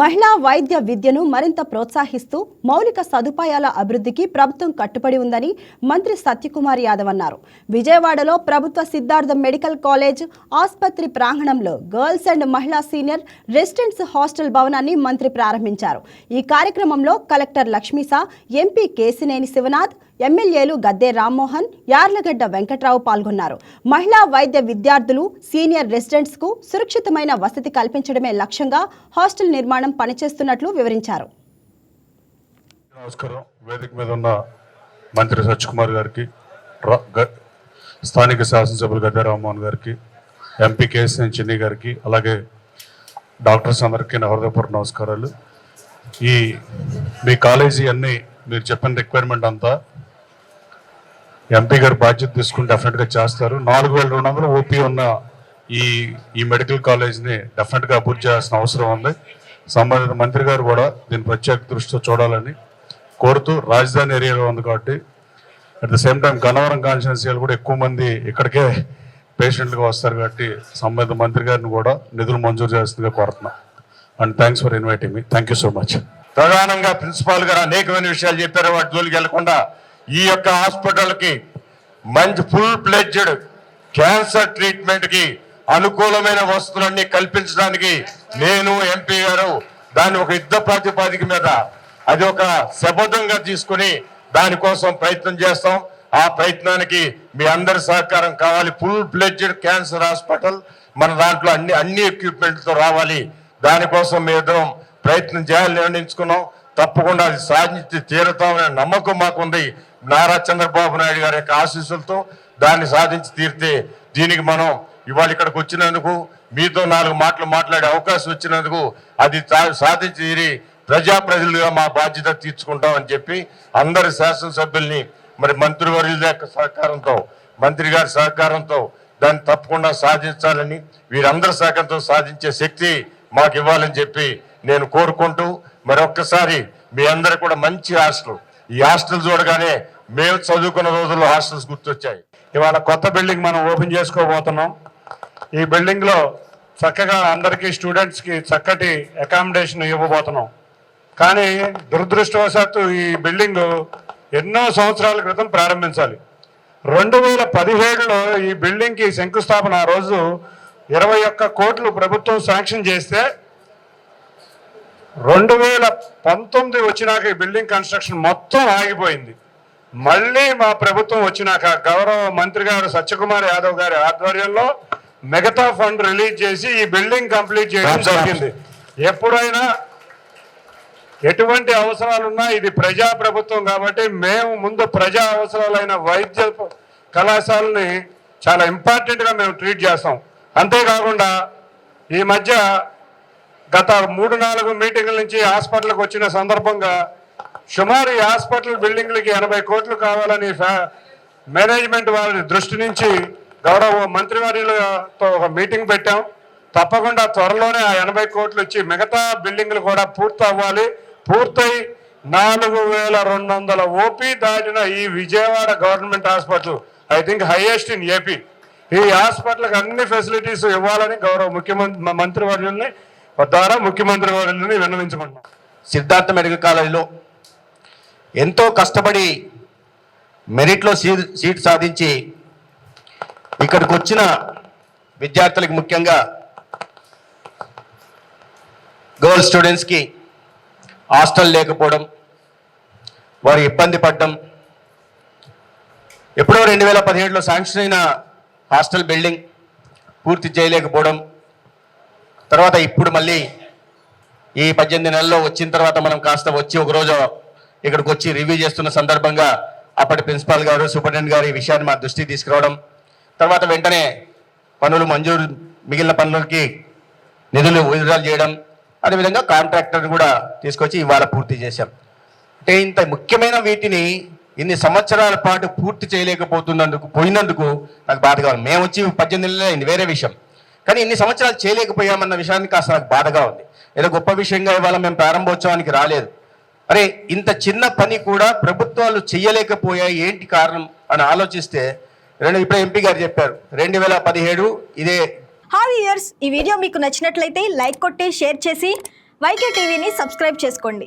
మహిళా వైద్య విద్యను మరింత ప్రోత్సహిస్తూ మౌలిక సదుపాయాల అభివృద్ధికి ప్రభుత్వం కట్టుబడి ఉందని మంత్రి సత్యకుమార్ యాదవ్ అన్నారు. విజయవాడలో ప్రభుత్వ సిద్ధార్థ మెడికల్ కాలేజ్ ఆసుపత్రి ప్రాంగణంలో గర్ల్స్ అండ్ మహిళా సీనియర్ రెసిడెంట్స్ హాస్టల్ భవనాన్ని మంత్రి ప్రారంభించారు. ఈ కార్యక్రమంలో కలెక్టర్ లక్ష్మీసా ఎంపీ కేసినేని శివనాథ్ ఎమ్మెల్యేలు గద్దే రామ్మోహన్ యార్లగడ్డ వెంకట్రావు పాల్గొన్నారు. మహిళా వైద్య విద్యార్థులు సీనియర్ రెసిడెంట్స్కు సురక్షితమైన వసతి కల్పించడమే లక్ష్యంగా హాస్టల్ నిర్మాణం పనిచేస్తున్నట్లు వివరించారు. నమస్కారం. వేదిక మీద ఉన్న మంత్రి సత్యకుమార్ గారికి స్థానిక శాసనసభ్యులు గద్దె రామ్మోహన్ గారికి ఎంపీ కేసీఎన్ చిన్ని గారికి అలాగే డాక్టర్స్ అందరికీ నా హృదయపూర్వక నమస్కారాలు. ఈ మీ కాలేజీ అన్నీ మీరు చెప్పిన రిక్వైర్మెంట్ అంతా ఎంపీ గారు బాధ్యత తీసుకుని డెఫినెట్గా చేస్తారు. నాలుగు వేల రెండు వందలు ఓపీ ఉన్న ఈ ఈ మెడికల్ కాలేజ్ని డెఫినెట్గా అభివృద్ధి చేయాల్సిన అవసరం ఉంది. సంబంధిత మంత్రి గారు కూడా దీని ప్రత్యేక దృష్టితో చూడాలని కోరుతూ రాజధాని ఏరియాలో ఉంది కాబట్టి at the same time Gannavaram కాన్స్టిట్యున్సీలు కూడా ఎక్కువ మంది ఇక్కడికే పేషెంట్లుగా వస్తారు కాబట్టి సంబంధిత మంత్రి గారిని కూడా నిధులు మంజూరు చేస్తుందిగా కోరుతున్నాం. And thanks for inviting me thank you so much ప్రధానంగా ప్రిన్సిపాల్ గారు అనేకమైన విషయాలు చెప్పారు. వాటి జోలికి వెళ్ళకుండా ఈ యొక్క హాస్పిటల్కి మంచి ఫుల్ ప్లెడ్జ్డ్ క్యాన్సర్ ట్రీట్మెంట్కి అనుకూలమైన వస్తువులన్నీ కల్పించడానికి నేను ఎంపీ గారు దాన్ని ఒక యుద్ధ ప్రాతిపాదిక మీద అది ఒక శపథంగా తీసుకుని దానికోసం ప్రయత్నం చేస్తాం. ఆ ప్రయత్నానికి మీ అందరి సహకారం కావాలి. ఫుల్ ప్లెడ్జ్డ్ క్యాన్సర్ హాస్పిటల్ మన దాంట్లో అన్ని అన్ని ఎక్విప్మెంట్తో రావాలి. దానికోసం మేము ప్రయత్నం చేయాలని నిర్ణయించుకున్నాం. తప్పకుండా అది సాధించి తీరుతామనే నమ్మకం మాకుంది. నారా చంద్రబాబు నాయుడు గారి యొక్క ఆశీస్సులతో దాన్ని సాధించి తీరితే దీనికి మనం ఇవాళ ఇక్కడికి వచ్చినందుకు మీతో నాలుగు మాటలు మాట్లాడే అవకాశం వచ్చినందుకు అది సాధించి తీరి ప్రజాప్రతినిధులుగా మా బాధ్యత తీర్చుకుంటామని చెప్పి అందరి శాసనసభ్యుల్ని మరి మంత్రివర్యుల యొక్క సహకారంతో మంత్రి గారి సహకారంతో దాన్ని తప్పకుండా సాధించాలని వీరందరి సహకారంతో సాధించే శక్తి మాకు ఇవ్వాలని చెప్పి నేను కోరుకుంటూ మరొక్కసారి మీ అందరు కూడా మంచి ఆశలు ఈ హాస్టల్ చూడగానే మేము చదువుకున్న రోజుల్లో హాస్టల్స్ గుర్తొచ్చాయి. ఇవాళ కొత్త బిల్డింగ్ మనం ఓపెన్ చేసుకోబోతున్నాం. ఈ బిల్డింగ్లో చక్కగా అందరికీ స్టూడెంట్స్కి చక్కటి అకామిడేషన్ ఇవ్వబోతున్నాం. కానీ దురదృష్టవశాత్తు ఈ బిల్డింగ్ ఎన్నో సంవత్సరాల క్రితం ప్రారంభించాలి. రెండు వేల పదిహేడులో ఈ బిల్డింగ్కి శంకుస్థాపన రోజు ఇరవై ఒక్క కోట్లు ప్రభుత్వం శాంక్షన్ చేస్తే రెండు వేల పంతొమ్మిది వచ్చినాక ఈ బిల్డింగ్ కన్స్ట్రక్షన్ మొత్తం ఆగిపోయింది. మళ్ళీ మా ప్రభుత్వం వచ్చినాక గౌరవ మంత్రి గారు సత్యకుమార్ యాదవ్ గారి ఆధ్వర్యంలో మిగతా ఫండ్ రిలీజ్ చేసి ఈ బిల్డింగ్ కంప్లీట్ చేయడం జరిగింది. ఎప్పుడైనా ఎటువంటి అవసరాలున్నా ఇది ప్రజా ప్రభుత్వం కాబట్టి మేము ముందు ప్రజా అవసరాలైన వైద్య కళాశాలని చాలా ఇంపార్టెంట్గా మేము ట్రీట్ చేస్తాం. అంతేకాకుండా ఈ మధ్య గత మూడు నాలుగు మీటింగుల నుంచి హాస్పిటల్కి వచ్చిన సందర్భంగా సుమారు ఈ హాస్పిటల్ బిల్డింగ్లకి ఎనభై కోట్లు కావాలని మేనేజ్మెంట్ వారి దృష్టి నుంచి గౌరవ మంత్రివర్యులతో ఒక మీటింగ్ పెట్టాం. తప్పకుండా త్వరలోనే ఆ ఎనభై కోట్లు ఇచ్చి మిగతా బిల్డింగ్లు కూడా పూర్తి అవ్వాలి. పూర్తయి నాలుగు వేల రెండు వందల ఓపీ దాటిన ఈ Vijayawada government hospital I think highest in AP. ఈ హాస్పిటల్కి అన్ని ఫెసిలిటీస్ ఇవ్వాలని గౌరవ ముఖ్యమంత్రి మంత్రివర్యుల్ని తద్వారా ముఖ్యమంత్రి వారిని విన్నవించుకుంటున్నాను సిద్ధార్థ మెడికల్ కాలేజీలో ఎంతో కష్టపడి మెరిట్లో సీట్ సీట్ సాధించి ఇక్కడికి వచ్చిన విద్యార్థులకు ముఖ్యంగా గర్ల్స్ స్టూడెంట్స్కి హాస్టల్ లేకపోవడం వారు ఇబ్బంది పడడం ఎప్పుడో రెండు వేల పదిహేడులో శాంక్షన్ అయిన హాస్టల్ బిల్డింగ్ పూర్తి చేయలేకపోవడం తర్వాత ఇప్పుడు మళ్ళీ ఈ పద్దెనిమిది నెలల్లో వచ్చిన తర్వాత మనం కాస్త వచ్చి ఒకరోజు ఇక్కడికి వచ్చి రివ్యూ చేస్తున్న సందర్భంగా అప్పటి ప్రిన్సిపాల్ గారు సూపరింటెండెంట్ గారు ఈ విషయాన్ని మా దృష్టికి తీసుకురావడం. తర్వాత వెంటనే పనులు మంజూరు మిగిలిన పనులకి నిధులు విడుదల చేయడం అదేవిధంగా కాంట్రాక్టర్ని కూడా తీసుకొచ్చి ఇవాళ పూర్తి చేశాం అంటే ఇంత ముఖ్యమైన వీటిని ఇన్ని సంవత్సరాల పాటు పూర్తి చేయలేకపోతున్నందుకు పోయినందుకు నాకు బాధ కావాలి మేము వచ్చి పద్దెనిమిది నెలలే వేరే విషయం. కానీ ఇన్ని సంవత్సరాలు చేయలేకపోయామన్న విషయానికి కాస్త నాకు బాధగా ఉంది. ఏదో గొప్ప విషయంగా ఇవాళ మేము ప్రారంభోత్సవానికి రాలేదు. అరే ఇంత చిన్న పని కూడా ప్రభుత్వాలు చేయలేకపోయాయి ఏంటి కారణం అని ఆలోచిస్తే రెండు ఇప్పుడు ఎంపీ గారు చెప్పారు రెండు వేల పదిహేడు ఇదే. హాయ్ ఇయర్స్ ఈ వీడియో మీకు నచ్చినట్లయితే లైక్ కొట్టి షేర్ చేసి వైకే టీవీని సబ్స్క్రైబ్ చేసుకోండి.